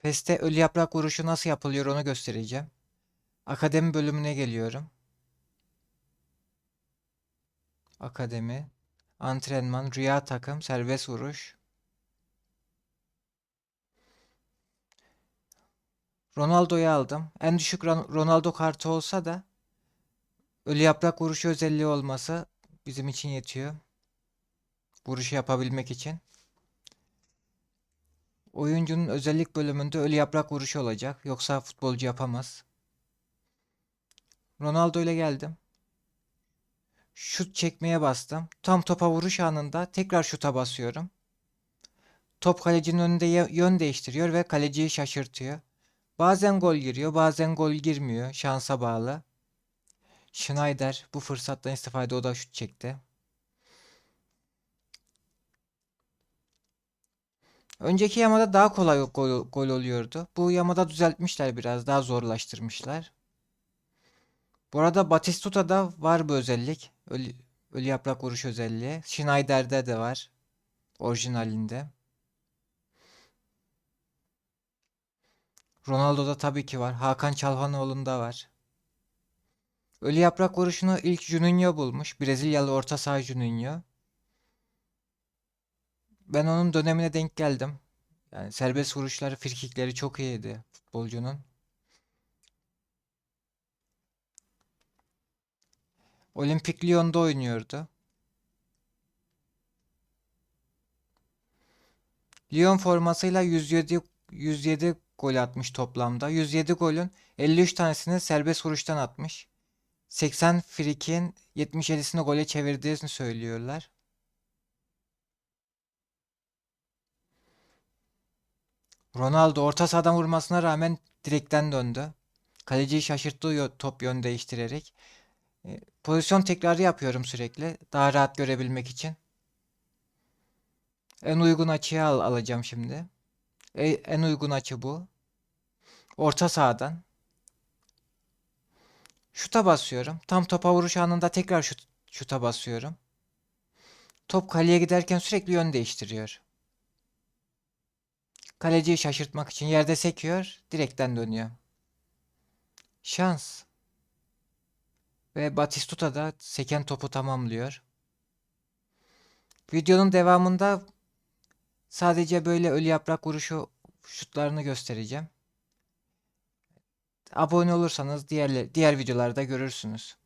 PES'te ölü yaprak vuruşu nasıl yapılıyor onu göstereceğim. Akademi bölümüne geliyorum. Akademi, antrenman, rüya takım, serbest vuruş. Ronaldo'yu aldım. En düşük Ron- Ronaldo kartı olsa da ölü yaprak vuruşu özelliği olması bizim için yetiyor. Vuruşu yapabilmek için. Oyuncunun özellik bölümünde ölü yaprak vuruşu olacak. Yoksa futbolcu yapamaz. Ronaldo ile geldim. Şut çekmeye bastım. Tam topa vuruş anında tekrar şuta basıyorum. Top kalecinin önünde yön değiştiriyor ve kaleciyi şaşırtıyor. Bazen gol giriyor, bazen gol girmiyor. Şansa bağlı. Schneider bu fırsattan istifade o da şut çekti. Önceki yamada daha kolay gol, gol oluyordu. Bu yamada düzeltmişler biraz, daha zorlaştırmışlar. Bu arada Batistuta'da var bu özellik. Ölü, ölü yaprak vuruş özelliği. Schneider'de de var. Orijinalinde. Ronaldo'da tabii ki var. Hakan Çalhanoğlu'nda var. Ölü yaprak vuruşunu ilk Juninho bulmuş. Brezilyalı orta saha Juninho. Ben onun dönemine denk geldim. Yani serbest vuruşları, frikikleri çok iyiydi futbolcunun. Olimpik Lyon'da oynuyordu. Lyon formasıyla 107 107 gol atmış toplamda. 107 golün 53 tanesini serbest vuruştan atmış. 80 frikin 77'sini gole çevirdiğini söylüyorlar. Ronaldo orta sahadan vurmasına rağmen direkten döndü. Kaleciyi şaşırttığı yo- top yön değiştirerek. E, pozisyon tekrarı yapıyorum sürekli. Daha rahat görebilmek için. En uygun açıya al alacağım şimdi. E, en uygun açı bu. Orta sahadan. Şuta basıyorum. Tam topa vuruş anında tekrar şut, şuta basıyorum. Top kaleye giderken sürekli yön değiştiriyor. Kaleciyi şaşırtmak için yerde sekiyor, direkten dönüyor. Şans. Ve Batistuta da seken topu tamamlıyor. Videonun devamında sadece böyle ölü yaprak vuruşu şutlarını göstereceğim. Abone olursanız diğer diğer videolarda görürsünüz.